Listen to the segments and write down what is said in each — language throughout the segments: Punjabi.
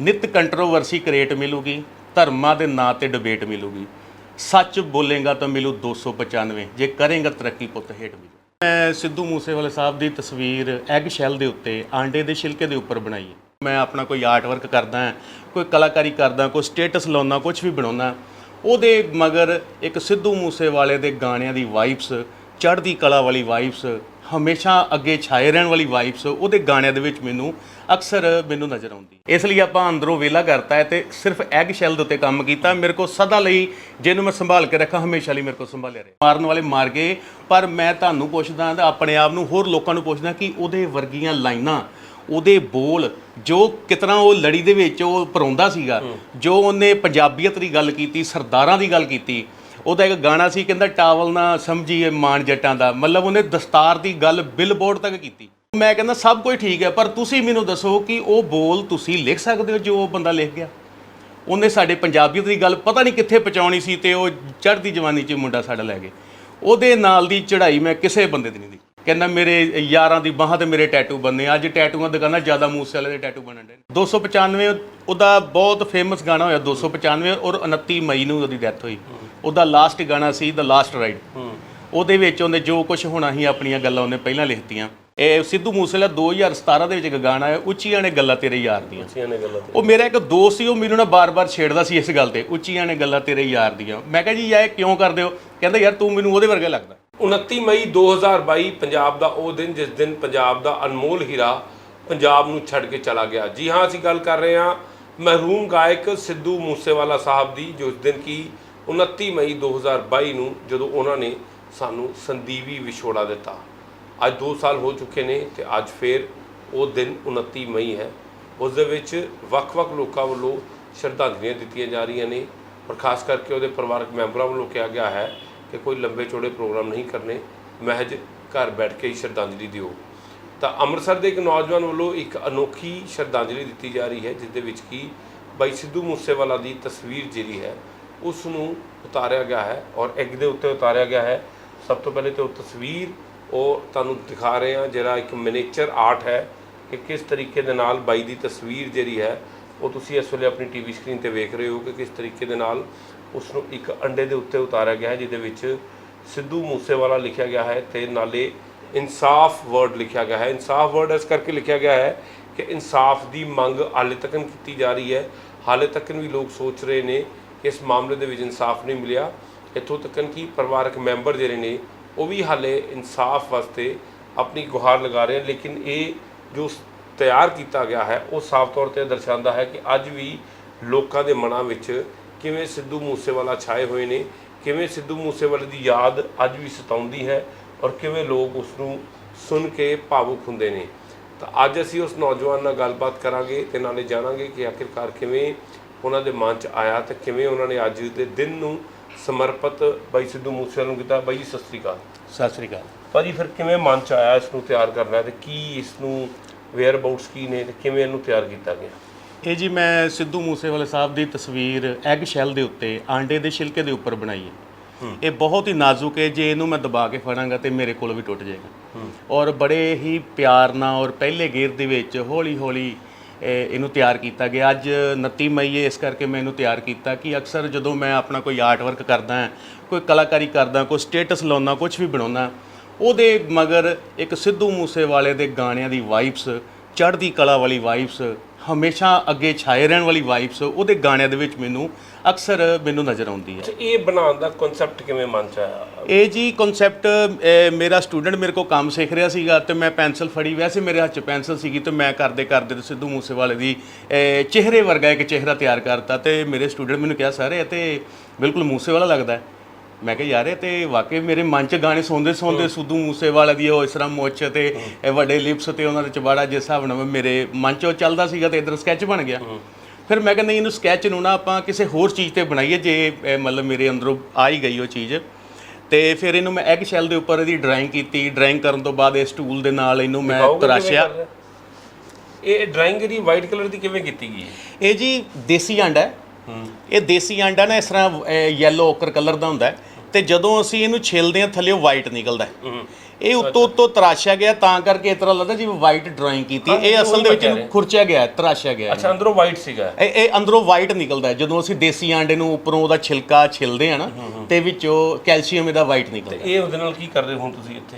ਨਿਤ ਕੰਟਰੋਵਰਸੀ ਕ੍ਰੀਏਟ ਮਿਲੂਗੀ, ਧਰਮਾਂ ਦੇ ਨਾਂ ਤੇ ਡਿਬੇਟ ਮਿਲੂਗੀ। ਸੱਚ ਬੋਲੇਗਾ ਤਾਂ ਮਿਲੂ 295 ਜੇ ਕਰੇਗਾ ਤਰੱਕੀ ਪੁੱਤ ਹੇਠ ਮਿਲੂ ਮੈਂ ਸਿੱਧੂ ਮੂਸੇਵਾਲੇ ਸਾਹਿਬ ਦੀ ਤਸਵੀਰ ਐਗ ਸ਼ੈਲ ਦੇ ਉੱਤੇ, ਆਂਡੇ ਦੇ ਛਿਲਕੇ ਦੇ ਉੱਪਰ ਬਣਾਈ ਹੈ। ਮੈਂ ਆਪਣਾ ਕੋਈ ਆਰਟ ਵਰਕ ਕਰਦਾ ਕੋਈ ਕਲਾਕਾਰੀ ਕਰਦਾ ਕੋਈ ਸਟੇਟਸ ਲਾਉਂਦਾ ਕੁਝ ਵੀ ਬਣਾਉਂਦਾ ਉਹਦੇ ਮਗਰ ਇੱਕ ਸਿੱਧੂ ਮੂਸੇਵਾਲੇ ਦੇ ਗਾਣਿਆਂ ਦੀ ਵਾਈਬਸ ਚੜ੍ਹਦੀ ਕਲਾ ਵਾਲੀ ਵਾਈਬਸ ਹਮੇਸ਼ਾ ਅੱਗੇ ਛਾਏ ਰਹਿਣ ਵਾਲੀ ਵਾਈਬਸ ਉਹਦੇ ਗਾਣਿਆਂ ਦੇ ਵਿੱਚ ਮੈਨੂੰ ਅਕਸਰ ਮੈਨੂੰ ਨਜ਼ਰ ਆਉਂਦੀ। ਇਸ ਲਈ ਆਪਾਂ ਅੰਦਰੋਂ ਵੇਲਾ ਕਰਤਾ ਹੈ ਤੇ ਸਿਰਫ ਐਗ ਸ਼ੈਲ ਦੇ ਉੱਤੇ ਕੰਮ ਕੀਤਾ। ਮੇਰੇ ਕੋ ਸਦਾ ਲਈ ਜਿਹਨੂੰ ਮੈਂ ਸੰਭਾਲ ਕੇ ਰੱਖਾਂ ਹਮੇਸ਼ਾ ਲਈ ਮੇਰੇ ਕੋ ਸੰਭਾਲਿਆ ਰਹੇ। ਮਾਰਨ ਵਾਲੇ ਮਾਰ ਗਏ ਪਰ ਮੈਂ ਤੁਹਾਨੂੰ ਪੁੱਛਦਾ ਤੇ ਆਪਣੇ ਆਪ ਨੂੰ ਹੋਰ ਲੋਕਾਂ ਨੂੰ ਪੁੱਛਦਾ ਕਿ ਉਹਦੇ ਵਰਗੀਆਂ ਲਾਈਨਾਂ ਉਹਦੇ ਬੋਲ ਜੋ ਕਿਤਨਾ ਉਹ ਲੜੀ ਦੇ ਵਿੱਚ ਉਹ ਪਰੋਂਦਾ ਸੀਗਾ ਜੋ ਉਹਨੇ ਪੰਜਾਬੀਅਤ ਦੀ ਗੱਲ ਕੀਤੀ ਸਰਦਾਰਾਂ ਦੀ ਗੱਲ ਕੀਤੀ ਉਹਦਾ ਇੱਕ ਗਾਣਾ ਸੀ, ਕਹਿੰਦਾ ਟਾਵਲ ਨਾ ਸਮਝੀਏ ਮਾਨ ਜੱਟਾਂ ਦਾ। ਮਤਲਬ ਉਹਨੇ ਦਸਤਾਰ ਦੀ ਗੱਲ ਬਿਲਬੋਰਡ ਤੱਕ ਕੀਤੀ। ਮੈਂ ਕਹਿੰਦਾ ਸਭ ਕੁਝ ਠੀਕ ਹੈ, ਪਰ ਤੁਸੀਂ ਮੈਨੂੰ ਦੱਸੋ ਕਿ ਉਹ ਬੋਲ ਤੁਸੀਂ ਲਿਖ ਸਕਦੇ ਹੋ ਜੋ ਉਹ ਬੰਦਾ ਲਿਖ ਗਿਆ? ਉਹਨੇ ਸਾਡੇ ਪੰਜਾਬੀਅਤ ਦੀ ਗੱਲ ਪਤਾ ਨਹੀਂ ਕਿੱਥੇ ਪਹੁੰਚਾਉਣੀ ਸੀ ਤੇ ਉਹ ਚੜ੍ਹਦੀ ਜਵਾਨੀ 'ਚ ਮੁੰਡਾ ਸਾਡਾ ਲੈ ਗਏ। ਉਹਦੇ ਨਾਲ ਦੀ ਚੜ੍ਹਾਈ ਮੈਂ ਕਿਸੇ ਬੰਦੇ ਦੀ ਨਹੀਂ ਦੀ। ਕਹਿੰਦਾ ਮੇਰੇ ਯਾਰਾਂ ਦੀ ਬਾਹਾਂ ਤੇ ਮੇਰੇ ਟੈਟੂ ਬੰਨੇ, ਅੱਜ ਟੈਟੂਆਂ ਦੁਕਾਨਾਂ ਜ਼ਿਆਦਾ ਮੂਸੇ ਵਾਲੇ ਦੇ ਟੈਟੂ ਬਣਨ ਦੇ 295 ਉਹਦਾ ਬਹੁਤ ਫੇਮਸ ਗਾਣਾ ਹੋਇਆ 295 ਔਰ 29 ਮਈ ਨੂੰ ਉਹਦੀ ਡੈਥ ਹੋਈ। ਉਹਦਾ ਲਾਸਟ ਗਾਣਾ ਸੀ ਦ ਲਾਸਟ ਰਾਈਡ ਉਹਦੇ ਵਿੱਚ ਉਹਨੇ ਜੋ ਕੁਝ ਹੋਣਾ ਸੀ ਆਪਣੀਆਂ ਗੱਲਾਂ ਉਹਨੇ ਪਹਿਲਾਂ ਲਿਖਤੀਆਂ। ਇਹ ਸਿੱਧੂ ਮੂਸੇਵਾਲਾ 2017 ਦੇ ਵਿੱਚ ਇੱਕ ਗਾਣਾ ਹੈ ਉੱਚੀਆਂ ਨੇ ਗੱਲਾਂ ਤੇਰੇ ਯਾਰ ਦੀਆਂ। ਉੱਚੀਆਂ ਨੇ ਗੱਲਾਂ ਤੇ ਉਹ ਮੇਰਾ ਇੱਕ ਦੋਸਤ ਸੀ ਉਹ ਮੈਨੂੰ ਨਾ ਬਾਰ-ਬਾਰ ਛੇੜਦਾ ਸੀ ਇਸ ਗੱਲ ਤੇ ਉੱਚੀਆਂ ਨੇ ਗੱਲਾਂ ਤੇਰੇ ਯਾਰ ਦੀਆਂ। ਮੈਂ ਕਿਹਾ ਜੀ ਇਹ ਕਿਉਂ ਕਰਦੇ ਹੋ? ਕਹਿੰਦਾ ਯਾਰ ਤੂੰ ਮੈਨੂੰ ਉਹਦੇ ਵਰਗਾ ਲੱਗਦਾ। 29 ਮਈ 2022 ਪੰਜਾਬ ਦਾ ਉਹ ਦਿਨ ਜਿਸ ਦਿਨ ਪੰਜਾਬ ਦਾ ਅਨਮੋਲ ਹੀਰਾ ਪੰਜਾਬ ਨੂੰ ਛੱਡ ਕੇ ਚਲਾ ਗਿਆ। ਜੀ ਹਾਂ ਅਸੀਂ ਗੱਲ ਕਰ ਰਹੇ ਹਾਂ ਮਹਿਰੂਮ ਗਾਇਕ ਸਿੱਧੂ ਮੂਸੇਵਾਲਾ ਸਾਹਿਬ ਦੀ ਜੋ ਇਸ ਦਿਨ ਕੀ 29 ਮਈ 2022 ਨੂੰ ਜਦੋਂ ਉਹਨਾਂ ਨੇ ਸਾਨੂੰ ਸੰਦੀਵੀ ਵਿਛੋੜਾ ਦਿੱਤਾ। ਅੱਜ 2 ਸਾਲ ਹੋ ਚੁੱਕੇ ਨੇ ਤੇ ਅੱਜ ਫੇਰ ਉਹ ਦਿਨ 29 ਮਈ ਹੈ। ਉਸ ਦੇ ਵਿੱਚ ਵੱਖ-ਵੱਖ ਲੋਕਾਂ ਵੱਲੋਂ ਸ਼ਰਧਾਂਜਲੀਆਂ ਦਿੱਤੀਆਂ ਜਾ ਰਹੀਆਂ ਨੇ ਔਰ ਖਾਸ ਕਰਕੇ ਉਹਦੇ ਪਰਿਵਾਰਕ ਮੈਂਬਰਾਂ ਵੱਲੋਂ ਕਿਹਾ ਗਿਆ ਹੈ ਕਿ ਕੋਈ ਲੰਬੇ ਚੌੜੇ ਪ੍ਰੋਗਰਾਮ ਨਹੀਂ ਕਰਨੇ, ਮਹਿਜ ਘਰ ਬੈਠ ਕੇ ਹੀ ਸ਼ਰਧਾਂਜਲੀ ਦਿਓ। ਤਾਂ ਅੰਮ੍ਰਿਤਸਰ ਦੇ ਇੱਕ ਨੌਜਵਾਨ ਵੱਲੋਂ ਇੱਕ ਅਨੋਖੀ ਸ਼ਰਧਾਂਜਲੀ ਦਿੱਤੀ ਜਾ ਰਹੀ ਹੈ, ਜਿਸ ਦੇ ਵਿੱਚ ਕੀ ਬਾਈ ਸਿੱਧੂ ਮੂਸੇਵਾਲਾ ਦੀ ਤਸਵੀਰ ਜਿਹੜੀ ਹੈ ਉਸ ਨੂੰ ਉਤਾਰਿਆ ਗਿਆ ਹੈ ਔਰ ਐਗ ਦੇ ਉੱਤੇ ਉਤਾਰਿਆ ਗਿਆ ਹੈ। ਸਭ ਤੋਂ ਪਹਿਲੇ ਤੇ ਉਹ ਤਸਵੀਰ ਉਹ ਤੁਹਾਨੂੰ ਦਿਖਾ ਰਹੇ ਹਾਂ, ਜਿਹੜਾ ਇੱਕ ਮਿਨੀਚਰ ਆਰਟ ਹੈ ਕਿ ਕਿਸ ਤਰੀਕੇ ਦੇ ਨਾਲ ਬਾਈ ਦੀ ਤਸਵੀਰ ਜਿਹੜੀ ਹੈ, ਉਹ ਤੁਸੀਂ ਇਸ ਵੇਲੇ ਆਪਣੀ ਟੀਵੀ ਸਕਰੀਨ ਤੇ ਵੇਖ ਰਹੇ ਹੋ ਕਿ ਕਿਸ ਤਰੀਕੇ ਦੇ ਨਾਲ ਉਸ ਨੂੰ ਇੱਕ ਅੰਡੇ ਦੇ ਉੱਤੇ ਉਤਾਰਿਆ ਗਿਆ ਹੈ, ਜਿਹਦੇ ਵਿੱਚ ਸਿੱਧੂ ਮੂਸੇਵਾਲਾ ਲਿਖਿਆ ਗਿਆ ਹੈ ਤੇ ਨਾਲੇ ਇਨਸਾਫ ਵਰਡ ਲਿਖਿਆ ਗਿਆ ਹੈ। ਇਨਸਾਫ ਵਰਡ ਇਸ ਕਰਕੇ ਲਿਖਿਆ ਗਿਆ ਹੈ ਕਿ ਇਨਸਾਫ ਦੀ ਮੰਗ ਹਾਲੇ ਤੱਕ ਕੀਤੀ ਜਾ ਰਹੀ ਹੈ। ਹਾਲੇ ਤੱਕ ਵੀ ਲੋਕ ਸੋਚ ਰਹੇ ਨੇ ਇਸ ਮਾਮਲੇ ਦੇ ਵਿੱਚ ਇਨਸਾਫ ਨਹੀਂ ਮਿਲਿਆ। ਇੱਥੋਂ ਤੱਕ ਕਿ ਪਰਿਵਾਰਕ ਮੈਂਬਰ ਜਿਹੜੇ ਨੇ, ਉਹ ਵੀ ਹਾਲੇ ਇਨਸਾਫ ਵਾਸਤੇ ਆਪਣੀ ਗੁਹਾਰ ਲਗਾ ਰਹੇ ਹਨ ਲੇਕਿਨ ਇਹ ਜੋ ਤਿਆਰ ਕੀਤਾ ਗਿਆ ਹੈ, ਉਹ ਸਾਫ਼ ਤੌਰ ਤੇ ਦਰਸਾਉਂਦਾ ਹੈ ਕਿ ਅੱਜ ਵੀ ਲੋਕਾਂ ਦੇ ਮਨਾਂ ਵਿੱਚ ਕਿਵੇਂ ਸਿੱਧੂ ਮੂਸੇਵਾਲਾ ਛਾਏ ਹੋਏ ਨੇ, ਕਿਵੇਂ ਸਿੱਧੂ ਮੂਸੇਵਾਲੇ ਦੀ ਯਾਦ ਅੱਜ ਵੀ ਸਤਾਉਂਦੀ ਹੈ ਔਰ ਕਿਵੇਂ ਲੋਕ ਉਸ ਨੂੰ ਸੁਣ ਕੇ ਭਾਵੁਕ ਹੁੰਦੇ ਨੇ। ਤਾਂ ਅੱਜ ਅਸੀਂ ਉਸ ਨੌਜਵਾਨ ਨਾਲ ਗੱਲਬਾਤ ਕਰਾਂਗੇ ਤੇ ਨਾਲੇ ਜਾਣਾਂਗੇ ਕਿ ਆਖਿਰਕਾਰ ਕਿਵੇਂ ਉਹਨਾਂ ਦੇ ਮਨ 'ਚ ਆਇਆ ਤੇ ਕਿਵੇਂ ਉਹਨਾਂ ਨੇ ਅੱਜ ਦੇ ਦਿਨ ਨੂੰ ਸਮਰਪਿਤ ਬਾਈ ਸਿੱਧੂ ਮੂਸੇਵਾਲੇ ਨੂੰ ਕੀਤਾ? ਬਾਈ ਜੀ ਸਤਿ ਸ੍ਰੀ ਅਕਾਲ। ਸਤਿ ਸ੍ਰੀ ਅਕਾਲ। ਭਾਜੀ ਫਿਰ ਕਿਵੇਂ ਮਨ 'ਚ ਆਇਆ ਇਸ ਨੂੰ ਤਿਆਰ ਕਰਨਾ ਤੇ ਕੀ ਇਸ ਨੂੰ ਵੇਅਰ ਅਬਾਊਟਸ ਕੀ ਨੇ ਤੇ ਕਿਵੇਂ ਇਹਨੂੰ ਤਿਆਰ ਕੀਤਾ ਗਿਆ? ਇਹ ਜੀ ਮੈਂ ਸਿੱਧੂ ਮੂਸੇਵਾਲੇ ਸਾਹਿਬ ਦੀ ਤਸਵੀਰ ਐਗ ਸ਼ੈਲ ਦੇ ਉੱਤੇ ਆਂਡੇ ਦੇ ਛਿਲਕੇ ਦੇ ਉੱਪਰ ਬਣਾਈ ਹੈ। ਇਹ ਬਹੁਤ ਹੀ ਨਾਜ਼ੁਕ ਹੈ। ਜੇ ਇਹਨੂੰ ਮੈਂ ਦਬਾ ਕੇ ਫੜਾਂਗਾ ਤੇ ਮੇਰੇ ਕੋਲ ਵੀ ਟੁੱਟ ਜਾਏਗਾ। ਔਰ ਬੜੇ ਹੀ ਪਿਆਰ ਨਾਲ ਔਰ ਪਹਿਲੇ ਗੇਰ ਦੇ ਵਿੱਚ ਹੌਲੀ ਹੌਲੀ ਇਹਨੂੰ ਤਿਆਰ ਕੀਤਾ ਗਿਆ। ਅੱਜ 29 ਮਈ ਇਸ ਕਰਕੇ ਮੈਂ ਇਹਨੂੰ ਤਿਆਰ ਕੀਤਾ ਕਿ ਅਕਸਰ ਜਦੋਂ ਮੈਂ ਆਪਣਾ ਕੋਈ ਆਰਟ ਵਰਕ ਕਰਦਾ ਕੋਈ ਕਲਾਕਾਰੀ ਕਰਦਾ, ਕੋਈ ਸਟੇਟਸ ਲਾਉਂਦਾ ਕੁਝ ਵੀ ਬਣਾਉਂਦਾ, ਉਹਦੇ ਮਗਰ ਇੱਕ ਸਿੱਧੂ ਮੂਸੇਵਾਲੇ ਦੇ ਗਾਣਿਆਂ ਦੀ ਵਾਈਬਸ ਚੜ੍ਹਦੀ ਕਲਾ ਵਾਲੀ ਵਾਈਬਸ ਹਮੇਸ਼ਾ ਅੱਗੇ ਛਾਏ ਰਹਿਣ ਵਾਲੀ ਵਾਈਬਸ ਉਹਦੇ ਗਾਣਿਆਂ ਦੇ ਵਿੱਚ ਮੈਨੂੰ ਅਕਸਰ ਮੈਨੂੰ ਨਜ਼ਰ ਆਉਂਦੀ ਹੈ। ਇਹ ਬਣਾਉਣ ਦਾ ਕਨਸੈਪਟ ਕਿਵੇਂ ਮਨ 'ਚ ਆਇਆ? ਇਹ ਜੀ ਕਨਸੈਪਟ ਮੇਰਾ ਸਟੂਡੈਂਟ ਮੇਰੇ ਕੋਲ ਕੰਮ ਸਿੱਖ ਰਿਹਾ ਸੀਗਾ ਤੇ ਮੈਂ ਪੈਨਸਲ ਫੜੀ। ਵੈਸੇ ਮੇਰੇ ਹੱਥ 'ਚ ਪੈਨਸਲ ਸੀਗੀ ਤੇ ਮੈਂ ਕਰਦੇ ਕਰਦੇ ਤੇ ਸਿੱਧੂ ਮੂਸੇਵਾਲੇ ਦੀ ਚਿਹਰੇ ਵਰਗਾ ਇੱਕ ਚਿਹਰਾ ਤਿਆਰ ਕਰਤਾ ਤੇ ਮੇਰੇ ਸਟੂਡੈਂਟ ਮੈਨੂੰ ਕਿਹਾ ਸਰ ਇਹ ਤੇ ਬਿਲਕੁਲ ਮੂਸੇਵਾਲਾ ਲੱਗਦਾ ਹੈ। ਮੈਂ ਕਿਹਾ ਯਾਰ ਇਹ ਤੇ ਵਾਕਈ ਮੇਰੇ ਮਨ 'ਚ ਗਾਣੇ ਸੁਣਦੇ ਸੁਣਦੇ ਸਿੱਧੂ ਮੂਸੇਵਾਲਾ ਦੀ ਉਹ ਇਸ ਤਰ੍ਹਾਂ ਮੁੱਛ ਤੇ ਇਹ ਵੱਡੇ ਲਿਪਸ ਤੇ ਉਹਨਾਂ ਦੇ ਚਬਾੜਾ ਜਿਸ ਹਿਸਾਬ ਨਾਲ ਮੇਰੇ ਮਨ 'ਚ ਉਹ ਚੱਲਦਾ ਸੀਗਾ ਤੇ ਇਧਰ ਸਕੈਚ ਬਣ ਗਿਆ। ਫਿਰ ਮੈਂ ਕਹਿੰਦਾ ਇਹਨੂੰ ਸਕੈਚ ਨੂੰ ਨਾ ਆਪਾਂ ਕਿਸੇ ਹੋਰ ਚੀਜ਼ ਤੇ ਬਣਾਈਏ ਜੇ ਮਤਲਬ ਮੇਰੇ ਅੰਦਰੋਂ ਆ ਹੀ ਗਈ ਉਹ ਚੀਜ਼। ਤੇ ਫਿਰ ਇਹਨੂੰ ਮੈਂ ਐਗ ਸ਼ੈਲ ਦੇ ਉੱਪਰ ਇਹਦੀ ਡਰਾਇੰਗ ਕੀਤੀ। ਡਰਾਇੰਗ ਕਰਨ ਤੋਂ ਬਾਅਦ ਇਸ ਟੂਲ ਦੇ ਨਾਲ ਇਹਨੂੰ ਮੈਂ ਤਰਾਸ਼ਿਆ? ਇਹ ਡਰਾਇੰਗ ਜਿਹੜੀ ਵਾਈਟ ਕਲਰ ਦੀ ਕਿਵੇਂ ਕੀਤੀ ਗਈ ਹੈ? ਇਹ ਜੀ ਦੇਸੀ ਆਂਡਾ ਹੈ। ਇਹ ਦੇਸੀ ਆਂਡਾ ਨਾ ਇਸ ਤਰ੍ਹਾਂ ਯੈਲੋ ਓਕਰ ਕਲਰ ਦਾ ਹੁੰਦਾ ਹੈ। ਤੇ ਜਦੋਂ ਅਸੀਂ ਇਹਨੂੰ ਛਿਲਦੇ ਹਾਂ ਥੱਲੇ ਵਾਈਟ ਨਿਕਲਦਾ ਹੈ। ਇਹ ਉੱਤੋਂ ਉੱਤੋਂ ਤਰਾਸ਼ਿਆ ਗਿਆ ਤਾਂ ਕਰਕੇ ਇਸ ਤਰ੍ਹਾਂ ਲੱਗਦਾ ਜਿਵੇਂ ਵਾਈਟ ਡਰਾਇੰਗ ਕੀਤੀ ਇਹ ਅਸਲ ਉਹੀ ਦੇ ਮੈਂ ਵਿੱਚ ਕਹਿ ਇਹਨੂੰ ਖੁਰਚਿਆ ਗਿਆ ਹੈ, ਤਰਾਸ਼ਿਆ ਗਿਆ ਹੈ। ਅੱਛਾ ਅੰਦਰੋਂ ਵਾਈਟ ਸੀਗਾ। ਇਹ ਇਹ ਅੰਦਰੋਂ ਵਾਈਟ ਨਿਕਲਦਾ ਹੈ। ਜਦੋਂ ਅਸੀਂ ਦੇਸੀ ਆਂਡੇ ਨੂੰ ਉੱਪਰੋਂ ਉਹਦਾ ਛਿਲਕਾ ਛਿਲਦੇ ਆ ਨਾ ਤੇ ਵਿੱਚੋਂ ਕੈਲਸ਼ੀਅਮ ਇਹਦਾ ਵਾਈਟ ਨਿਕਲਦਾ ਇਹ ਉਹਦੇ ਨਾਲ ਕੀ ਕਰ ਰਹੇ ਹੋ ਹੁਣ ਤੁਸੀਂ ਇੱਥੇ?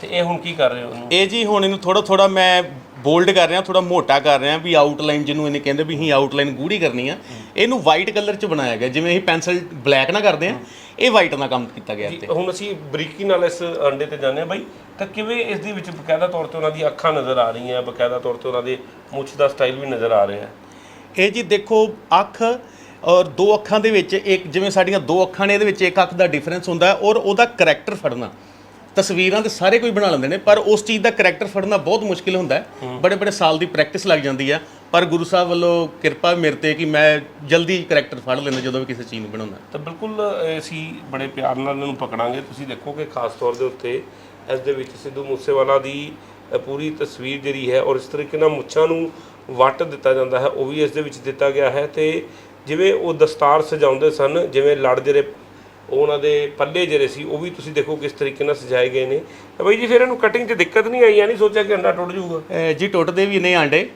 ਤੇ ਇਹ ਹੁਣ ਕੀ ਕਰ ਰਹੇ ਹੋ ਉਹਨੂੰ? ਇਹ ਜੀ ਹੁਣ ਇਹਨੂੰ ਥੋੜਾ ਥੋੜਾ ਮੈਂ ਬੋਲਡ ਕਰ ਰਿਹਾ ਥੋੜਾ ਮੋਟਾ ਕਰ ਰਿਹਾ ਵੀ ਆਊਟਲਾਈਨ ਜਿਹਨੂੰ ਇਹਨੇ ਕਹਿੰਦੇ ਵੀ ਅਸੀਂ ਆਊਟਲਾਈਨ ਗੂੜੀ ਕਰਨੀ ਆ। ਇਹਨੂੰ ਵਾਈਟ ਕਲਰ ਚ ਬਣਾਇਆ ਗਿਆ ਜਿਵੇਂ ਅਸੀਂ ਪੈਨਸਲ ਬਲੈਕ ਨਾ ਕਰਦੇ ਆ ਇਹ ਵਾਈਟ ਨਾਲ ਕੰਮ ਕੀਤਾ ਗਿਆ ਤੇ ਹੁਣ ਅਸੀਂ ਬਰੀਕੀ ਨਾਲ ਇਸ ਅੰਡੇ ਤੇ ਜਾਂਦੇ ਹਾਂ ਬਾਈ ਤਾਂ ਕਿਵੇਂ ਇਸ ਦੇ ਵਿੱਚ ਬਕਾਇਦਾ ਤੌਰ ਤੇ ਉਹਨਾਂ ਦੀ ਅੱਖਾਂ ਨਜ਼ਰ ਆ ਰਹੀਆਂ ਬਕਾਇਦਾ ਤੌਰ ਤੇ ਉਹਨਾਂ ਦੇ ਮੁੱਛ ਦਾ ਸਟਾਈਲ ਵੀ ਨਜ਼ਰ ਆ ਰਿਹਾ ਹੈ? ਇਹ ਜੀ ਦੇਖੋ ਅੱਖ ਔਰ ਦੋ ਅੱਖਾਂ ਦੇ ਵਿੱਚ ਇੱਕ ਜਿਵੇਂ ਸਾਡੀਆਂ ਦੋ ਅੱਖਾਂ ਨੇ ਇਹਦੇ ਵਿੱਚ ਇੱਕ ਅੱਖ ਦਾ ਡਿਫਰੈਂਸ ਹੁੰਦਾ ਹੈ ਔਰ ਉਹਦਾ ਕਰੈਕਟਰ ਫੜਨਾ। ਤਸਵੀਰਾਂ ਤੇ ਸਾਰੇ ਕੋਈ ਬਣਾ ਲੈਂਦੇ ਨੇ ਪਰ ਉਸ ਚੀਜ਼ ਦਾ ਕਰੈਕਟਰ ਫੜਨਾ ਬਹੁਤ ਮੁਸ਼ਕਿਲ ਹੁੰਦਾ ਹੈ। ਬੜੇ ਬੜੇ ਸਾਲ ਦੀ ਪ੍ਰੈਕਟਿਸ ਲੱਗ ਜਾਂਦੀ ਆ ਪਰ ਗੁਰੂ ਸਾਹਿਬ ਵੱਲੋਂ ਕਿਰਪਾ ਮੇਰੇ ਤੇ ਕਿ ਮੈਂ ਜਲਦੀ ਕਰੈਕਟਰ ਫੜ ਲੈਂਦਾ ਜਦੋਂ ਵੀ ਕਿਸੇ ਚੀਜ਼ ਨੂੰ ਬਣਾਉਂਦਾ। ਤਾਂ ਬਿਲਕੁਲ ਅਸੀਂ ਬੜੇ ਪਿਆਰ ਨਾਲ ਇਹਨੂੰ ਪਕੜਾਂਗੇ। ਤੁਸੀਂ ਦੇਖੋਗੇ ਖਾਸ ਤੌਰ ਦੇ ਉੱਤੇ ਇਸ ਦੇ ਵਿੱਚ ਸਿੱਧੂ ਮੂਸੇਵਾਲਾ ਦੀ ਪੂਰੀ ਤਸਵੀਰ ਜਿਹੜੀ ਹੈ ਔਰ ਇਸ ਤਰੀਕੇ ਨਾਲ ਮੁੱਛਾਂ ਨੂੰ ਵੱਟ ਦਿੱਤਾ ਜਾਂਦਾ ਹੈ ਉਹ ਵੀ ਇਸ ਦੇ ਵਿੱਚ ਦਿੱਤਾ ਗਿਆ ਹੈ। ਤੇ ਜਿਵੇਂ ਉਹ ਦਸਤਾਰ ਸਜਾਉਂਦੇ ਸਨ ਜਿਵੇਂ ਲੜ ਜਿਹੜੇ ਉਹਨਾਂ ਦੇ ਪੱਲੇ ਜਿਹੜੇ ਸੀ ਉਹ ਵੀ ਤੁਸੀਂ ਦੇਖੋ ਕਿਸ ਤਰੀਕੇ ਨਾਲ ਸਜਾਏ ਗਏ ਨੇ। ਤਾਂ ਬਾਈ ਜੀ ਫਿਰ ਇਹਨੂੰ ਕਟਿੰਗ 'ਚ ਦਿੱਕਤ ਨਹੀਂ ਆਈ ਆ ਨਹੀਂ ਸੋਚਿਆ ਕਿ ਅੰਡਾ ਟੁੱਟ ਜਾਊਗਾ। ਅਹ ਜੀ ਟੁੱਟਦੇ ਵੀ ਨੇ ਆਂਡੇ।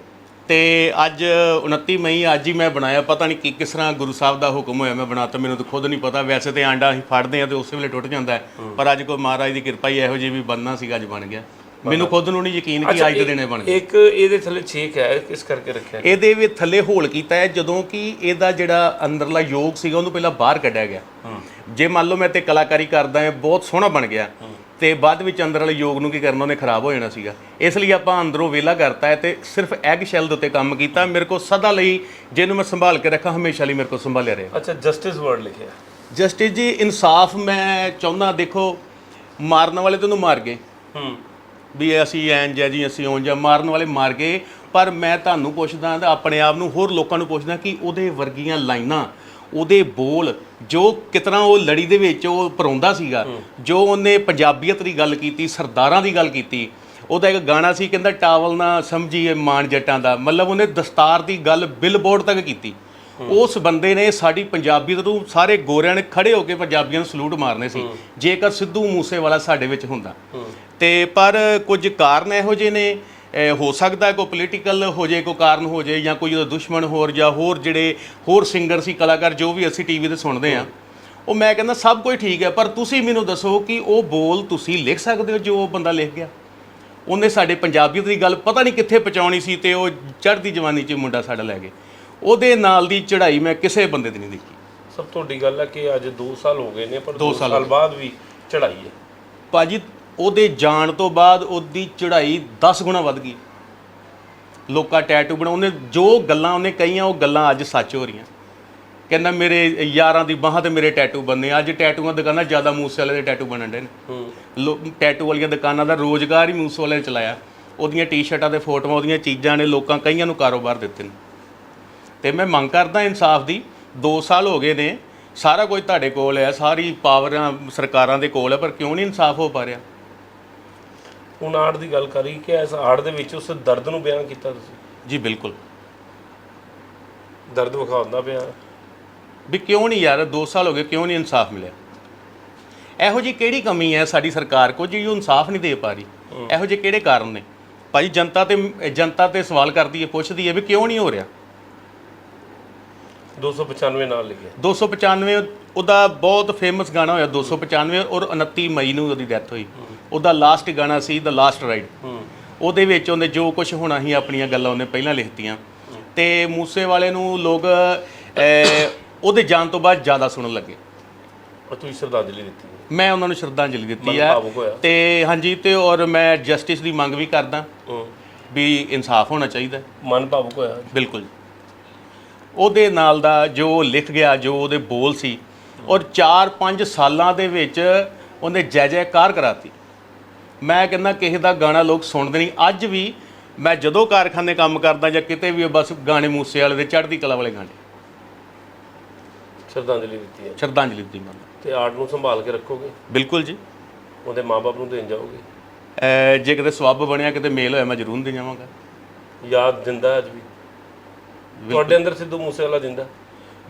ਤੇ ਅੱਜ 29 ਮਈ ਅੱਜ ਹੀ ਮੈਂ ਬਣਾਇਆ ਪਤਾ ਨਹੀਂ ਕਿ ਕਿਸ ਤਰ੍ਹਾਂ ਗੁਰੂ ਸਾਹਿਬ ਦਾ ਹੁਕਮ ਹੋਇਆ ਮੈਂ ਬਣਾਤਾ ਮੈਨੂੰ ਤਾਂ ਖੁਦ ਨਹੀਂ ਪਤਾ। ਵੈਸੇ ਤੇ ਆਂਡਾ ਅਸੀਂ ਫੜਦੇ ਆ ਤੇ ਉਸੇ ਵੇਲੇ ਟੁੱਟ ਜਾਂਦਾ ਹੈ। ਪਰ ਅੱਜ ਕੋਈ ਮਹਾਰਾਜ ਦੀ ਕਿਰਪਾ ਹੀ ਇਹੋ ਜਿਹੀ ਵੀ ਬੰਨਾ ਸੀਗਾ ਅੱਜ ਬਣ ਗਿਆ। ਮੈਨੂੰ ਖੁਦ ਨੂੰ ਨਹੀਂ ਯਕੀਨ ਕਿ ਅੱਜ ਦੇ ਦਿਨ ਬਣ ਗਿਆ ਇੱਕ ਇਹਦੇ ਥੱਲੇ ਛੇਕ ਹੈ ਕਿਸ ਕਰਕੇ ਰੱਖਿਆ? ਇਹਦੇ ਵੀ ਥੱਲੇ ਹੋਲ ਕੀਤਾ ਹੈ ਜਦੋਂ ਕਿ ਇਹਦਾ ਜਿਹੜਾ ਅੰਦਰਲਾ ਯੋਗ ਸੀਗਾ ਉਹਨੂੰ ਪਹਿਲਾਂ ਬਾਹਰ ਕੱਢਿਆ ਗਿਆ। ਜੇ ਮੰਨ ਲਓ ਮੈਂ ਤੇ ਕਲਾਕਾਰੀ ਕਰਦਾ ਹਾਂ ਬਹੁਤ ਸੋਹਣਾ ਬਣ ਗਿਆ। ਤੇ ਬਾਅਦ ਵਿੱਚ ਅੰਦਰ ਵਾਲੇ ਯੋਗ ਨੂੰ ਕੀ ਕਰਨਾ ਉਹਨੇ ਖਰਾਬ ਹੋ ਜਾਣਾ ਸੀਗਾ। ਇਸ ਲਈ ਆਪਾਂ ਅੰਦਰੋਂ ਵੇਲਾ ਕਰਤਾ ਹੈ ਤੇ ਸਿਰਫ ਐਗ ਸ਼ੈਲ ਦੇ ਉੱਤੇ ਕੰਮ ਕੀਤਾ। ਮੇਰੇ ਕੋਲ ਸਦਾ ਲਈ ਜਿਹਨੂੰ ਮੈਂ ਸੰਭਾਲ ਕੇ ਰੱਖਾਂ ਹਮੇਸ਼ਾ ਲਈ ਮੇਰੇ ਕੋਲ ਸੰਭਾਲਿਆ ਰਿਹਾ। ਅੱਛਾ ਜਸਟਿਸ ਵਰਡ ਲਿਖਿਆ। ਜਸਟਿਸ ਜੀ ਇਨਸਾਫ ਮੈਂ ਚਾਹੁੰਦਾ ਦੇਖੋ ਮਾਰਨ ਵਾਲੇ ਤੈਨੂੰ ਮਾਰ ਗਏ। ਹੂੰ। ਵੀ ਅਸੀਂ ਐਂ ਜਾਂ ਜੀ ਅਸੀਂ ਉਂਝ ਜਾਂ ਮਾਰਨ ਵਾਲੇ ਮਾਰ ਗਏ। ਪਰ ਮੈਂ ਤੁਹਾਨੂੰ ਪੁੱਛਦਾ ਤੇ ਆਪਣੇ ਆਪ ਨੂੰ ਹੋਰ ਲੋਕਾਂ ਨੂੰ ਪੁੱਛਦਾ ਕਿ ਉਹਦੇ ਵਰਗੀਆਂ ਲਾਈਨਾਂ ਉਹਦੇ ਬੋਲ ਜੋ ਕਿਤਨਾ ਉਹ ਲੜੀ ਦੇ ਵਿੱਚ ਉਹ ਪਰੋਂਦਾ ਸੀਗਾ ਜੋ ਉਹਨੇ ਪੰਜਾਬੀਅਤ ਦੀ ਗੱਲ ਕੀਤੀ ਸਰਦਾਰਾਂ ਦੀ ਗੱਲ ਕੀਤੀ। ਉਹਦਾ ਇੱਕ ਗਾਣਾ ਸੀ ਕਹਿੰਦਾ ਟਾਵਲ ਨਾ ਸਮਝੀਏ ਮਾਨ ਜੱਟਾਂ ਦਾ। ਮਤਲਬ ਉਹਨੇ ਦਸਤਾਰ ਦੀ ਗੱਲ ਬਿਲਬੋਰਡ ਤੱਕ ਕੀਤੀ। ਉਸ ਬੰਦੇ ਨੇ ਸਾਡੀ ਪੰਜਾਬੀਅਤ ਨੂੰ ਸਾਰੇ ਗੋਰਿਆਂ ਨੇ ਖੜੇ ਹੋ ਕੇ ਪੰਜਾਬੀਆਂ ਨੂੰ ਸਲੂਟ ਮਾਰਨੇ ਸੀ। ਜੇਕਰ ਸਿੱਧੂ ਮੂਸੇਵਾਲਾ ਸਾਡੇ ਵਿੱਚ ਹੁੰਦਾ। ਤੇ ਪਰ ਕੁਝ ਕਾਰਨ ਇਹੋ ਜਿਹੇ ਨੇ। ਹੋ ਸਕਦਾ ਕੋਈ ਪੋਲੀਟੀਕਲ ਹੋ ਜੇ ਕੋਈ ਕਾਰਨ ਹੋ ਜੇ ਜਾਂ ਕੋਈ ਉਹਦਾ ਦੁਸ਼ਮਣ ਹੋਰ ਜਾਂ ਹੋਰ ਜਿਹੜੇ ਹੋਰ ਸਿੰਗਰ ਸੀ ਕਲਾਕਾਰ ਜੋ ਵੀ ਅਸੀਂ ਟੀਵੀ ਤੇ ਸੁਣਦੇ ਆ ਉਹ ਮੈਂ ਕਹਿੰਦਾ ਸਭ ਕੁਝ ਠੀਕ ਹੈ ਪਰ ਤੁਸੀਂ ਮੈਨੂੰ ਦੱਸੋ ਕਿ ਉਹ ਬੋਲ ਤੁਸੀਂ ਲਿਖ ਸਕਦੇ ਹੋ ਜੋ ਉਹ ਬੰਦਾ ਲਿਖ ਗਿਆ? ਉਹਨੇ ਸਾਡੇ ਪੰਜਾਬੀਅਤ ਦੀ ਗੱਲ ਪਤਾ ਨਹੀਂ ਕਿੱਥੇ ਪਹੁੰਚਾਉਣੀ ਸੀ ਤੇ ਉਹ ਚੜ੍ਹਦੀ ਜਵਾਨੀ 'ਚ ਮੁੰਡਾ ਸਾਡਾ ਲੈ ਗਏ। ਉਹਦੇ ਨਾਲ ਦੀ ਚੜ੍ਹਾਈ ਮੈਂ ਕਿਸੇ ਬੰਦੇ ਦੀ ਨਹੀਂ ਦੇਖੀ। ਸਭ ਤੋਂ ਵੱਡੀ ਗੱਲ ਹੈ ਕਿ ਅੱਜ 2 ਸਾਲ ਹੋ ਗਏ ਨੇ ਪਰ ਦੋ 2 ਸਾਲ ਬਾਅਦ ਵੀ ਚੜਾਈ ਹੈ। ਭਾਜੀ ਉਹਦੇ ਜਾਣ ਤੋਂ ਬਾਅਦ ਉਹਦੀ ਚੜ੍ਹਾਈ 10 ਗੁਣਾ ਵੱਧ ਗਈ। ਲੋਕਾਂ ਟੈਟੂ ਬਣਾਉਂਦੇ ਜੋ ਗੱਲਾਂ ਉਹਨੇ ਕਹੀਆਂ ਉਹ ਗੱਲਾਂ ਅੱਜ ਸੱਚ ਹੋ ਰਹੀਆਂ। ਕਹਿੰਦਾ ਮੇਰੇ ਯਾਰਾਂ ਦੀ ਬਾਹਾਂ ਤੇ ਮੇਰੇ ਟੈਟੂ ਬੰਨੇ ਅੱਜ ਟੈਟੂਆਂ ਦੁਕਾਨਾਂ ਜ਼ਿਆਦਾ ਮੂਸੇ ਵਾਲੇ ਦੇ ਟੈਟੂ ਬਣਨ ਦੇ ਨੇ। ਟੈਟੂ ਵਾਲੀਆਂ ਦੁਕਾਨਾਂ ਦਾ ਰੋਜ਼ਗਾਰ ਹੀ ਮੂਸੇ ਵਾਲੇ ਨੇ ਚਲਾਇਆ। ਉਹਦੀਆਂ ਟੀ-ਸ਼ਰਟਾਂ ਤੇ ਫੋਟੋਆਂ ਉਹਦੀਆਂ ਚੀਜ਼ਾਂ ਨੇ ਲੋਕਾਂ ਕਈਆਂ ਨੂੰ ਕਾਰੋਬਾਰ ਦਿੱਤੇ ਨੇ। ਤੇ ਮੈਂ ਮੰਗ ਕਰਦਾ ਇਨਸਾਫ ਦੀ 2 ਸਾਲ ਹੋ ਗਏ ਨੇ ਸਾਰਾ ਕੁਝ ਤੁਹਾਡੇ ਕੋਲ ਹੈ ਸਾਰੀ ਪਾਵਰਾਂ ਸਰਕਾਰਾਂ ਦੇ ਕੋਲ ਹੈ ਪਰ ਕਿਉਂ ਨਹੀਂ ਇਨਸਾਫ ਹੋ ਪਾ ਰਿਹਾ? ਹੁਣ ਆੜ ਦੀ ਗੱਲ ਕਰੀ ਕਿ ਇਸ ਆੜ ਦੇ ਵਿੱਚ ਉਸ ਦਰਦ ਨੂੰ ਬਿਆਨ ਕੀਤਾ ਤੁਸੀਂ? ਜੀ ਬਿਲਕੁਲ। ਦਰਦ ਵਿਖਾਉਂਦਾ ਪਿਆ। ਵੀ ਕਿਉਂ ਨਹੀਂ ਯਾਰ 2 ਸਾਲ ਹੋ ਗਏ ਕਿਉਂ ਨਹੀਂ ਇਨਸਾਫ ਮਿਲਿਆ? ਇਹੋ ਜੀ ਕਿਹੜੀ ਕਮੀ ਹੈ ਸਾਡੀ ਸਰਕਾਰ ਕੋਲ ਜਿਹੜੀ ਉਹ ਇਨਸਾਫ ਨਹੀਂ ਦੇ ਪਾ ਰਹੀ? ਇਹੋ ਜਿਹੇ ਕਿਹੜੇ ਕਾਰਨ ਨੇ? ਭਾਈ ਜਨਤਾ ਤੇ ਜਨਤਾ ਤੇ ਸਵਾਲ ਕਰਦੀ ਹੈ ਪੁੱਛਦੀ ਹੈ ਵੀ ਕਿਉਂ ਨਹੀਂ ਹੋ ਰਿਹਾ? 295 ਨਾਲ ਲਿਖਿਆ। 295 ਉਹਦਾ ਬਹੁਤ ਫੇਮਸ ਗਾਣਾ ਹੋਇਆ 295 ਔਰ 29 ਮਈ ਨੂੰ ਉਹਦੀ ਡੈਥ ਹੋਈ। ਉਹਦਾ ਲਾਸਟ ਗਾਣਾ ਸੀ ਦ ਲਾਸਟ ਰਾਈਡ ਉਹਦੇ ਵਿੱਚ ਉਹਨੇ ਜੋ ਕੁਝ ਹੋਣਾ ਸੀ ਆਪਣੀਆਂ ਗੱਲਾਂ ਉਹਨੇ ਪਹਿਲਾਂ ਲਿਖਤੀਆਂ। ਤੇ ਮੂਸੇ ਵਾਲੇ ਨੂੰ ਲੋਕ ਉਹਦੇ ਜਾਣ ਤੋਂ ਬਾਅਦ ਜ਼ਿਆਦਾ ਸੁਣਨ ਲੱਗੇ। ਤੁਸੀਂ ਸ਼ਰਧਾਂਜਲੀ ਦਿੱਤੀ ਮੈਂ ਉਹਨਾਂ ਨੂੰ ਸ਼ਰਧਾਂਜਲੀ ਦਿੱਤੀ ਹੈ। ਤੇ ਹਾਂਜੀ ਤੇ ਔਰ ਮੈਂ ਜਸਟਿਸ ਦੀ ਮੰਗ ਵੀ ਕਰਦਾ ਵੀ ਇਨਸਾਫ ਹੋਣਾ ਚਾਹੀਦਾ। ਮਨ ਭਾਵੁਕ ਹੋਇਆ। ਬਿਲਕੁਲ। ਉਹਦੇ ਨਾਲ ਦਾ ਜੋ ਲਿਖ ਗਿਆ ਜੋ ਉਹਦੇ ਬੋਲ ਸੀ ਔਰ 4-5 ਸਾਲਾਂ ਦੇ ਵਿੱਚ ਉਹਨੇ ਜੈ ਜੈਕਾਰ ਕਰਾਤੀ। ਮੈਂ ਕਹਿੰਦਾ ਕਿਸੇ ਦਾ ਗਾਣਾ ਲੋਕ ਸੁਣਦੇ ਨਹੀਂ। ਅੱਜ ਵੀ ਮੈਂ ਜਦੋਂ ਕਾਰਖਾਨੇ ਕੰਮ ਕਰਦਾ ਜਾਂ ਕਿਤੇ ਵੀ ਬਸ ਗਾਣੇ ਮੂਸੇ ਵਾਲੇ ਦੇ ਚੜ੍ਹਦੀ ਕਲਾ ਵਾਲੇ ਗਾਣੇ। ਸ਼ਰਧਾਂਜਲੀ ਦਿੱਤੀ ਹੈ। ਸ਼ਰਧਾਂਜਲੀ ਦੀ ਮੰਗ ਤੇ ਆੜ ਨੂੰ ਸੰਭਾਲ ਕੇ ਰੱਖੋਗੇ? ਬਿਲਕੁਲ ਜੀ। ਉਹਦੇ ਮਾਪੇ ਨੂੰ ਦੇਣ ਜਾਓਗੇ? ਅਹ ਜੇ ਕਿਤੇ ਸਵੱਬ ਬਣਿਆ ਕਿਤੇ ਮੇਲ ਹੋਇਆ ਮੈਂ ਜ਼ਰੂਰ ਦੇ ਜਾਵਾਂਗਾ। ਯਾਦ ਦਿੰਦਾ ਅੱਜ ਵੀ? ਤੁਹਾਡੇ ਅੰਦਰ ਸਿੱਧੂ ਮੂਸੇਵਾਲਾ ਜਿੰਦਾ?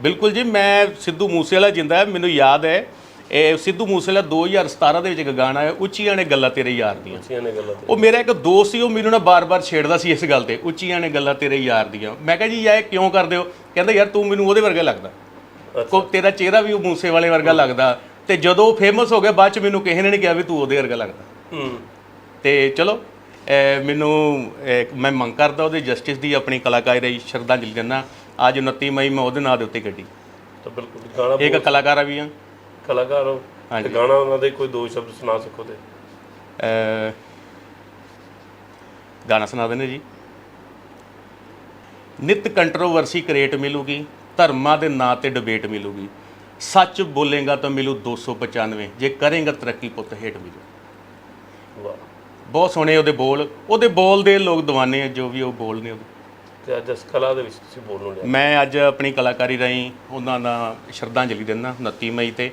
ਬਿਲਕੁਲ ਜੀ ਮੈਂ ਸਿੱਧੂ ਮੂਸੇਵਾਲਾ ਜਿੰਦਾ ਮੈਨੂੰ ਯਾਦ ਹੈ ਇਹ ਸਿੱਧੂ ਮੂਸੇਵਾਲਾ 2017 ਦੇ ਵਿੱਚ ਇੱਕ ਗਾਣਾ ਹੈ ਉੱਚੀਆਂ ਨੇ ਗੱਲਾਂ ਤੇਰੇ ਯਾਰ ਦੀਆਂ। ਅੱਛੀਆਂ ਨੇ ਗੱਲਾਂ ਤੇ ਉਹ ਮੇਰਾ ਇੱਕ ਦੋਸਤ ਸੀ ਉਹ ਮੈਨੂੰ ਨਾ ਬਾਰ-ਬਾਰ ਛੇੜਦਾ ਸੀ ਇਸ ਗੱਲ ਤੇ ਉੱਚੀਆਂ ਨੇ ਗੱਲਾਂ ਤੇਰੇ ਯਾਰ ਦੀਆਂ। ਮੈਂ ਕਿਹਾ ਜੀ ਇਹ ਕਿਉਂ ਕਰਦੇ ਹੋ? ਕਹਿੰਦਾ ਯਾਰ ਤੂੰ ਮੈਨੂੰ ਉਹਦੇ ਵਰਗਾ ਲੱਗਦਾ। ਕੋ ਤੇਰਾ ਚਿਹਰਾ ਵੀ ਉਹ ਮੂਸੇ ਵਾਲੇ ਵਰਗਾ ਲੱਗਦਾ। ਤੇ ਜਦੋਂ ਫੇਮਸ ਹੋ ਗਿਆ ਬਾਅਦ ਚ ਮੈਨੂੰ ਕਿਸੇ ਨੇ ਨਹੀਂ ਕਿਹਾ ਵੀ ਤੂੰ ਉਹਦੇ ਵਰਗਾ ਲੱਗਦਾ। ਹੂੰ। ਤੇ ਚਲੋ ਮੈਨੂੰ ਮੈਂ ਮੰਗ ਕਰਦਾ ਉਹਦੇ ਜਸਟਿਸ ਦੀ ਆਪਣੀ ਕਲਾਕਾਰੀ ਲਈ ਸ਼ਰਧਾਂਜਲੀ ਦਿੰਦਾ। ਅੱਜ 29 ਮਈ ਮੈਂ ਉਹਦੇ ਨਾਂ ਦੇ ਉੱਤੇ ਗੱਡੀ। ਤਾਂ ਬਿਲਕੁਲ ਗਾਣਾ ਇੱਕ ਕਲਾਕਾਰ ਵੀ ਆ। ਕਲਾਕਾਰ ਹੋ। ਤੇ ਗਾਣਾ ਉਹਨਾਂ ਦੇ ਕੋਈ ਦੋ ਸ਼ਬਦ ਸੁਣਾ ਸਕੋ ਤੇ। ਗਾਣਾ ਸੁਣਾ ਦਿੰਦੇ ਜੀ। ਨਿਤ ਕੰਟਰੋਵਰਸੀ ਕ੍ਰੀਏਟ ਮਿਲੂਗੀ ਧਰਮਾਂ ਦੇ ਨਾਂ ਤੇ ਡਿਬੇਟ ਮਿਲੂਗੀ। ਸੱਚ ਬੋਲੇਗਾ ਤਾਂ ਮਿਲੂ 295 ਜੇ ਕਰੇਗਾ ਤਰੱਕੀ ਪੁੱਤ ਹੇਠ ਮਿਲੂ। ਵਾਹ। ਬਹੁਤ ਸੋਹਣੇ ਉਹਦੇ ਬੋਲ ਉਹਦੇ ਬੋਲ ਦੇ ਲੋਕ دیਵਾਨੇ ਆ ਜੋ ਵੀ ਉਹ ਬੋਲ ਨੇ ਉਹਦੇ। ਤੇ ਅੱਜ ਇਸ ਕਲਾ ਦੇ ਵਿੱਚ ਤੁਸੀਂ ਬੋਲਣ ਲਿਆ। ਮੈਂ ਅੱਜ ਆਪਣੀ ਕਲਾਕਾਰੀ ਰਾਹੀਂ ਉਹਨਾਂ ਦਾ ਸ਼ਰਧਾਂਜਲੀ ਦਿੰਦਾ 29 ਮਈ ਤੇ।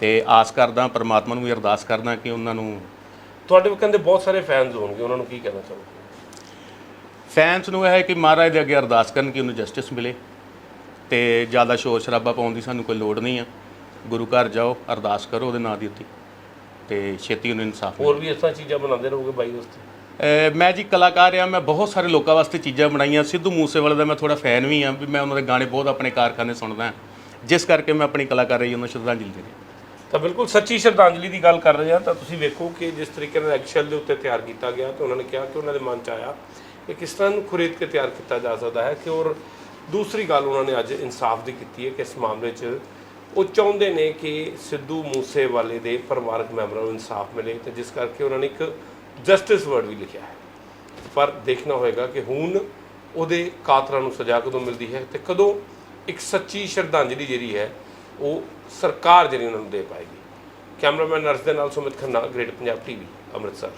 ਤੇ ਆਸ ਕਰਦਾ ਪ੍ਰਮਾਤਮਾ ਨੂੰ ਵੀ ਅਰਦਾਸ ਕਰਦਾ ਕਿ ਉਹਨਾਂ ਨੂੰ ਤੁਹਾਡੇ ਵੀ ਕਹਿੰਦੇ ਬਹੁਤ ਸਾਰੇ ਫੈਨਸ ਹੋਣਗੇ ਉਹਨਾਂ ਨੂੰ ਕੀ ਕਹਿਣਾ ਚਾਹੋਗੇ? ਫੈਨਸ ਨੂੰ ਇਹ ਹੈ ਕਿ ਮਹਾਰਾਜ ਦੇ ਅੱਗੇ ਅਰਦਾਸ ਕਰਨ ਕਿ ਉਹਨੂੰ ਜਸਟਿਸ ਮਿਲੇ। ਤੇ ਜ਼ਿਆਦਾ ਸ਼ੋਰ ਸ਼ਰਾਬਾ ਪਾਉਣ ਦੀ ਸਾਨੂੰ ਕੋਈ ਲੋੜ ਨਹੀਂ ਆ। ਗੁਰੂ ਘਰ ਜਾਓ ਅਰਦਾਸ ਕਰੋ ਉਹਦੇ ਨਾਂ ਦੀ ਉੱਤੇ। ਤੇ ਛੇਤੀ ਉਹਨੂੰ ਇਨਸਾਫ ਹੋਰ ਵੀ ਇਸ ਤਰ੍ਹਾਂ ਚੀਜ਼ਾਂ ਬਣਾਉਂਦੇ ਰਹੋਗੇ ਬਾਈ ਵਾਸਤੇ? ਮੈਂ ਜੀ ਕਲਾਕਾਰ ਆ ਮੈਂ ਬਹੁਤ ਸਾਰੇ ਲੋਕਾਂ ਵਾਸਤੇ ਚੀਜ਼ਾਂ ਬਣਾਈਆਂ। ਸਿੱਧੂ ਮੂਸੇਵਾਲੇ ਦਾ ਮੈਂ ਥੋੜਾ ਫੈਨ ਵੀ ਆ ਵੀ ਮੈਂ ਉਹਨਾਂ ਦੇ ਗਾਣੇ ਬਹੁਤ ਆਪਣੇ ਕਾਰਖਾਨੇ ਸੁਣਦਾ ਹਾਂ, ਜਿਸ ਕਰਕੇ ਮੈਂ ਆਪਣੀ ਕਲਾਕਾਰੀ ਉਹਨੂੰ ਸ਼ਰਧਾਂਜਲੀ ਦੇ ਰਿਹਾ। ਤਾਂ ਬਿਲਕੁਲ ਸੱਚੀ ਸ਼ਰਧਾਂਜਲੀ ਦੀ ਗੱਲ ਕਰ ਰਹੇ ਹਾਂ ਤਾਂ ਤੁਸੀਂ ਵੇਖੋ ਕਿ ਜਿਸ ਤਰੀਕੇ ਨਾਲ ਐਕਸ਼ਲ ਦੇ ਉੱਤੇ ਤਿਆਰ ਕੀਤਾ ਗਿਆ ਤੇ ਉਹਨਾਂ ਨੇ ਕਿਹਾ ਕਿ ਉਹਨਾਂ ਦੇ ਮਨ ਚ ਆਇਆ ਕਿ ਕਿਸ ਤਰ੍ਹਾਂ ਨੂੰ ਖੁਰੀਦ ਕੇ ਤਿਆਰ ਕੀਤਾ ਜਾ ਸਕਦਾ ਹੈ ਕਿ ਔਰ ਦੂਸਰੀ ਗੱਲ ਉਹਨਾਂ ਨੇ ਅੱਜ ਇਨਸਾਫ ਦੀ ਕੀਤੀ ਹੈ ਕਿ ਇਸ ਮਾਮਲੇ 'ਚ ਉਹ ਚਾਹੁੰਦੇ ਨੇ ਕਿ ਸਿੱਧੂ ਮੂਸੇਵਾਲੇ ਦੇ ਪਰਿਵਾਰਕ ਮੈਂਬਰਾਂ ਨੂੰ ਇਨਸਾਫ ਮਿਲੇ ਤੇ ਜਿਸ ਕਰਕੇ ਉਹਨਾਂ ਨੇ ਇੱਕ ਜਸਟਿਸ ਵਰਡ ਵੀ ਲਿਖਿਆ ਹੈ। ਪਰ ਦੇਖਣਾ ਹੋਏਗਾ ਕਿ ਹੁਣ ਉਹਦੇ ਕਾਤਲਾਂ ਨੂੰ ਸਜ਼ਾ ਕਦੋਂ ਮਿਲਦੀ ਹੈ ਤੇ ਕਦੋਂ ਇੱਕ ਸੱਚੀ ਸ਼ਰਧਾਂਜਲੀ ਜਿਹੜੀ ਹੈ ਉਹ ਸਰਕਾਰ ਜਿਹੜੀ ਉਹਨਾਂ ਨੂੰ ਦੇ ਪਾਏਗੀ। ਕੈਮਰਾਮੈਨ ਨਰਸ ਦੇ ਨਾਲ ਸੁਮਿਤ ਖੰਨਾ ਗ੍ਰੇਟ ਪੰਜਾਬ ਟੀਵੀ ਅੰਮ੍ਰਿਤਸਰ।